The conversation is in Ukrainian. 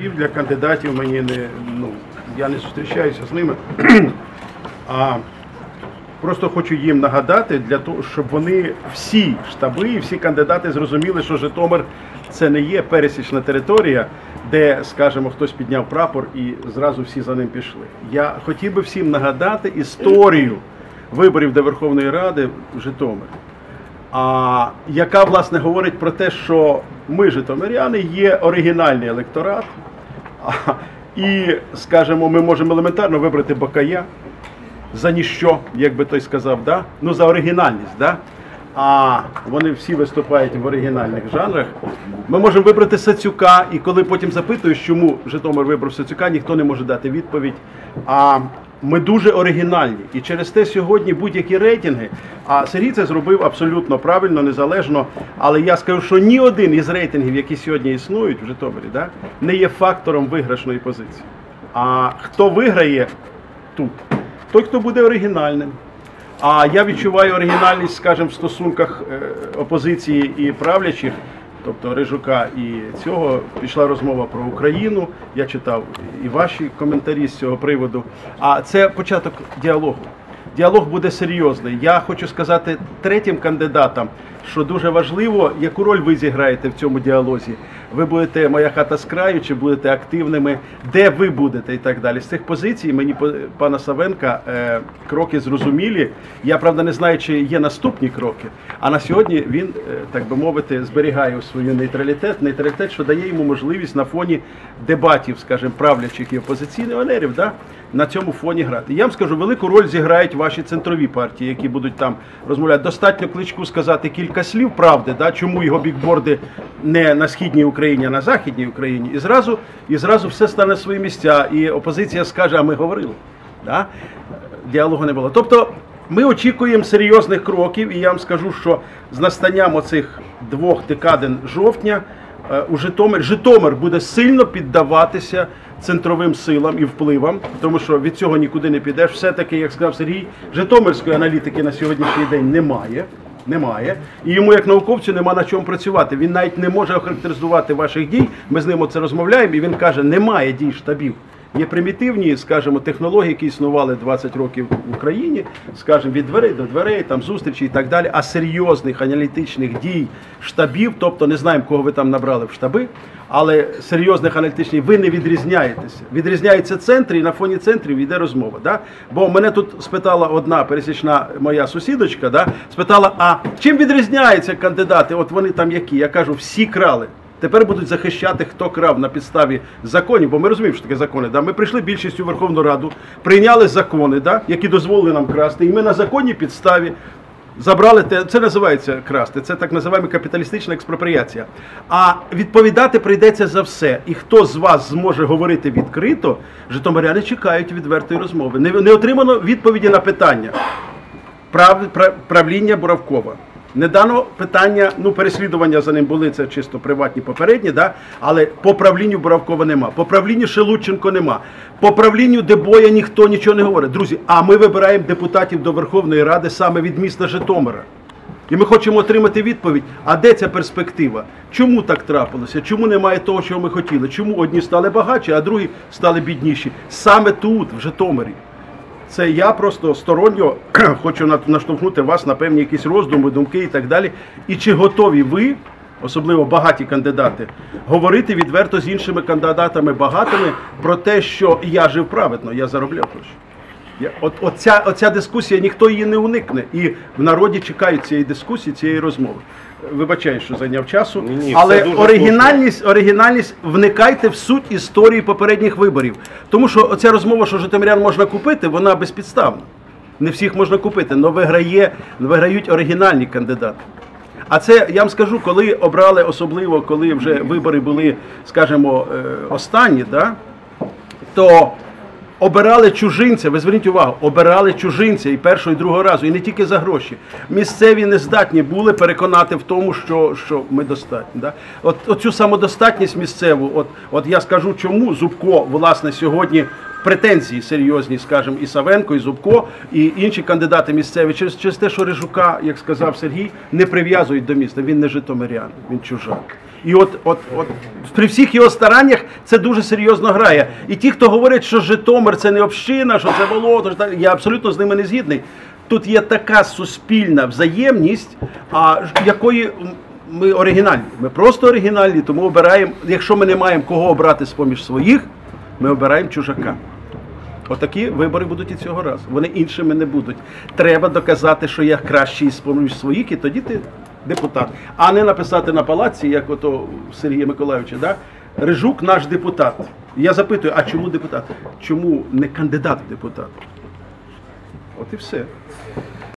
Пів для кандидатів мені не ну я не зустрічаюся з ними. А просто хочу їм нагадати для того, щоб вони всі штаби всі кандидати зрозуміли, що Житомир це не є пересічна територія, де, скажімо, хтось підняв прапор і зразу всі за ним пішли. Я хотів би всім нагадати історію виборів до Верховної Ради в Житомирі. А яка власне говорить про те, що ми, житомиряни, є оригінальний електорат, і, скажімо, ми можемо елементарно вибрати Бакая за ніщо, як би той сказав, да? ну за оригінальність. Да? А вони всі виступають в оригінальних жанрах. Ми можемо вибрати Сацюка, і коли потім запитуєш, чому Житомир вибрав Сацюка, ніхто не може дати відповідь. А ми дуже оригінальні. І через те сьогодні будь-які рейтинги. А Сергій це зробив абсолютно правильно, незалежно. Але я скажу, що ні один із рейтингів, які сьогодні існують в Житомирі, да, не є фактором виграшної позиції. А хто виграє тут? Той, хто буде оригінальним. А я відчуваю оригінальність, скажімо, в стосунках е, опозиції і правлячих, тобто Рижука і цього пішла розмова про Україну. Я читав і ваші коментарі з цього приводу. А це початок діалогу. Діалог буде серйозний. Я хочу сказати третім кандидатам, що дуже важливо, яку роль ви зіграєте в цьому діалозі. Ви будете моя хата з краю, чи будете активними, де ви будете і так далі. З цих позицій мені пана Савенка е, кроки зрозумілі. Я правда не знаю, чи є наступні кроки. А на сьогодні він, е, так би мовити, зберігає свою нейтралітет, нейтралітет, що дає йому можливість на фоні дебатів, скажімо, правлячих і опозиційних да, на цьому фоні грати. Я вам скажу, велику роль зіграють ваші центрові партії, які будуть там розмовляти. Достатньо кличку сказати кілька слів правди, да, чому його бікборди не на східній Україні, а на західній Україні. І зразу, і зразу все стане свої місця. І опозиція скаже, а ми говорили. Да? Діалогу не було. Тобто ми очікуємо серйозних кроків, і я вам скажу, що з настанням оцих двох декадин жовтня е, у Житомир Житомир буде сильно піддаватися центровим силам і впливам, тому що від цього нікуди не підеш. Все-таки, як сказав Сергій, Житомирської аналітики на сьогоднішній день немає. Немає. І йому, як науковцю, нема на чому працювати. Він навіть не може охарактеризувати ваших дій. Ми з ним оце розмовляємо, і він каже, немає дій штабів. Є примітивні, скажімо, технології, які існували 20 років в Україні, скажімо, від дверей до дверей, там зустрічі і так далі. А серйозних аналітичних дій штабів, тобто не знаємо, кого ви там набрали в штаби, але серйозних аналітичних ви не відрізняєтеся. Відрізняються центри, і на фоні центрів йде розмова. Да? Бо мене тут спитала одна пересічна моя сусідочка, да? спитала: а чим відрізняються кандидати? От вони там які? Я кажу, всі крали. Тепер будуть захищати, хто крав на підставі законів, бо ми розуміємо, що таке закони. Да? Ми прийшли більшістю Верховну Раду, прийняли закони, да? які дозволили нам красти, і ми на законній підставі забрали те. Це називається красти, це так називаємо капіталістична експропріація. А відповідати прийдеться за все. І хто з вас зможе говорити відкрито, житомиряни чекають відвертої розмови. Не, не отримано відповіді на питання прав, прав- правління Буравкова. Не дано питання, ну переслідування за ним були, це чисто приватні попередні, да? але по правлінню Буравкова нема, по правлінню Шелудченко нема, по правлінню Дебоя ніхто нічого не говорить. Друзі, а ми вибираємо депутатів до Верховної Ради саме від міста Житомира. І ми хочемо отримати відповідь, а де ця перспектива? Чому так трапилося? Чому немає того, чого ми хотіли? Чому одні стали багатші, а другі стали бідніші? Саме тут, в Житомирі. Це я просто сторонньо хочу наштовхнути вас на певні якісь роздуми, думки і так далі. І чи готові ви, особливо багаті кандидати, говорити відверто з іншими кандидатами багатими про те, що я жив праведно, я заробляв гроші. От, оця, оця дискусія, ніхто її не уникне. І в народі чекають цієї дискусії, цієї розмови. Вибачаю, що зайняв часу, Ні, ні, але оригінальність, оригінальність, вникайте в суть історії попередніх виборів. Тому що оця розмова, що житомирян можна купити, вона безпідставна. Не всіх можна купити, але виграє, виграють оригінальні кандидати. А це я вам скажу, коли обрали, особливо коли вже вибори були, скажімо, е, останні, да, то обирали чужинця, ви зверніть увагу, обирали чужинця і першого, і другого разу, і не тільки за гроші. Місцеві не здатні були переконати в тому, що, що ми достатні. Да? От, оцю самодостатність місцеву, от, от я скажу, чому Зубко, власне, сьогодні претензії серйозні, скажімо, і Савенко, і Зубко, і інші кандидати місцеві через, через те, що Рижука, як сказав Сергій, не прив'язують до міста. Він не житомирян, він чужак. І от, от, от при всіх його стараннях це дуже серйозно грає. І ті, хто говорять, що Житомир це не община, що це болото, я абсолютно з ними не згідний. Тут є така суспільна взаємність, а якої ми оригінальні. Ми просто оригінальні, тому обираємо, якщо ми не маємо кого обрати з поміж своїх, ми обираємо чужака. Отакі вибори будуть і цього разу. Вони іншими не будуть. Треба доказати, що я кращий з своїх, і тоді ти депутат. А не написати на палаці, як ото Сергія Миколайовича, да? Рижук наш депутат. Я запитую, а чому депутат? Чому не кандидат в депутат? От і все.